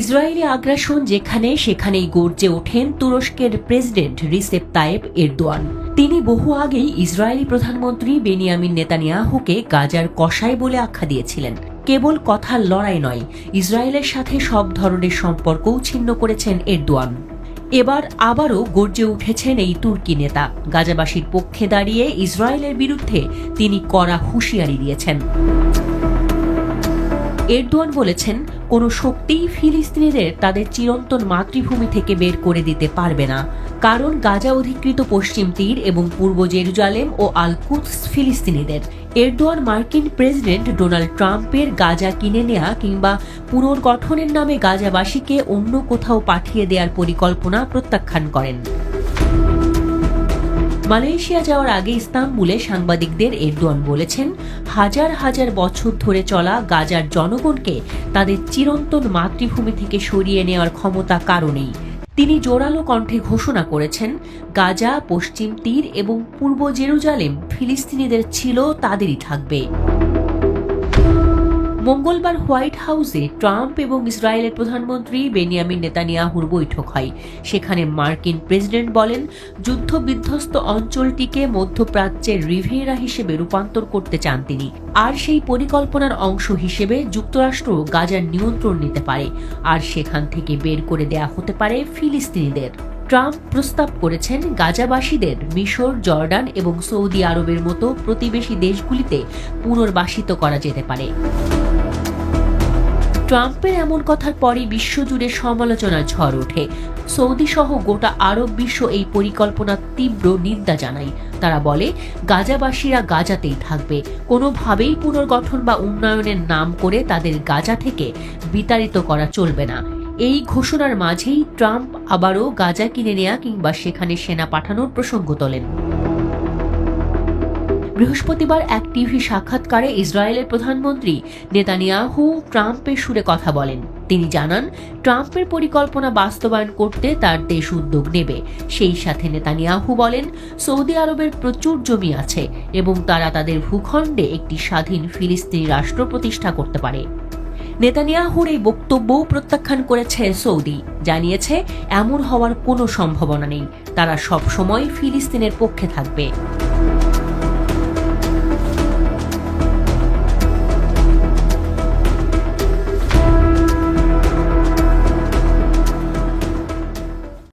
Israeli আগ্রাসন যেখানে, সেখানেই গর্জে ওঠেন তুরস্কের প্রেসিডেন্ট রিসেপ তায়েব এরদোয়ান। তিনি বহু আগেই ইসরায়েলি প্রধানমন্ত্রী বেনিয়ামিন নেতানিয়াহুকে গাজার কসাই বলে আখ্যা দিয়েছিলেন। কেবল কথার লড়াই নয়, ইসরায়েলের সাথে সব ধরনের সম্পর্কও ছিন্ন করেছেন এরদোয়ান। এবার আবারও গর্জে উঠেছেন এই তুর্কি নেতা। গাজাবাসীর পক্ষে দাঁড়িয়ে ইসরায়েলের বিরুদ্ধে তিনি কড়া হুঁশিয়ারি দিয়েছেন। এরদোয়ান বলেছেন কোনো শক্তিই ফিলিস্তিনিদের তাদের চিরন্তন মাতৃভূমি থেকে বের করে দিতে পারবে না, কারণ গাজা অধিকৃত পশ্চিম তীর এবং পূর্ব জেরুজালেম ও আলকুদস ফিলিস্তিনিদের। এরদোয়ান মার্কিন প্রেসিডেন্ট ডোনাল্ড ট্রাম্পের গাজা কিনে নেয়া কিংবা পুনর্গঠনের নামে গাজাবাসীকে অন্য কোথাও পাঠিয়ে দেওয়ার পরিকল্পনা প্রত্যাখ্যান করেন। মালয়েশিয়া যাওয়ার আগে ইস্তাম্বুলে সাংবাদিকদের এরদোয়ান বলেছেন, হাজার হাজার বছর ধরে চলা গাজার জনগণকে তাদের চিরন্তন মাতৃভূমি থেকে সরিয়ে নেওয়ার ক্ষমতা কারণেই। তিনি জোরালো কণ্ঠে ঘোষণা করেছেন, গাজা, পশ্চিম তীর এবং পূর্ব জেরুজালেম ফিলিস্তিনিদের ছিল তাদেরই থাকবে। মঙ্গলবার হোয়াইট হাউসে ট্রাম্প এবং ইসরায়েলের প্রধানমন্ত্রী বেনিয়ামিন নেতানিয়াহুর বৈঠক হয়। সেখানে মার্কিন প্রেসিডেন্ট বলেন যুদ্ধ বিধ্বস্ত অঞ্চলটিকে মধ্যপ্রাচ্যের রিভেরা হিসেবে রূপান্তর করতে চান তিনি। আর সেই পরিকল্পনার অংশ হিসেবে যুক্তরাষ্ট্র গাজার নিয়ন্ত্রণ নিতে পারে। আর সেখান থেকে বের করে দেয়া হতে পারে ফিলিস্তিনিদের। ট্রাম্প প্রস্তাব করেছেন গাজাবাসীদের মিশর, জর্ডান এবং সৌদি আরবের মতো প্রতিবেশী দেশগুলিতে পুনর্বাসিত করা যেতে পারে। ট্রাম্পের এমন কথার পরই বিশ্বজুড়ে সমালোচনার ঝড় ওঠে। সৌদি সহ গোটা আরব বিশ্ব এই পরিকল্পনার তীব্র নিন্দা জানায়। তারা বলে, গাজাবাসীরা গাজাতেই থাকবে। কোনোভাবেই পুনর্গঠন বা উন্নয়নের নাম করে তাদের গাজা থেকে বিতাড়িত করা চলবে না। এই ঘোষণার মাঝেই ট্রাম্প আবারও গাজা কিনে নেয়া কিংবা সেখানে সেনা পাঠানোর প্রসঙ্গ তোলেন। বৃহস্পতিবার এক টিভি সাক্ষাৎকারে ইসরায়েলের প্রধানমন্ত্রী নেতানিয়াহু ট্রাম্পের সুরে কথা বলেন। তিনি জানান, ট্রাম্পের পরিকল্পনা বাস্তবায়ন করতে তার দেশ উদ্যোগ নেবে। সেই সাথে নেতানিয়াহু বলেন, সৌদি আরবের প্রচুর জমি আছে এবং তারা তাদের ভূখণ্ডে একটি স্বাধীন ফিলিস্তিনি রাষ্ট্র প্রতিষ্ঠা করতে পারে। নেতানিয়াহুর এই বক্তব্য প্রত্যাখ্যান করেছে সৌদি। জানিয়েছে, এমন হওয়ার কোনো সম্ভাবনা নেই। তারা সবসময় ফিলিস্তিনের পক্ষে থাকবে।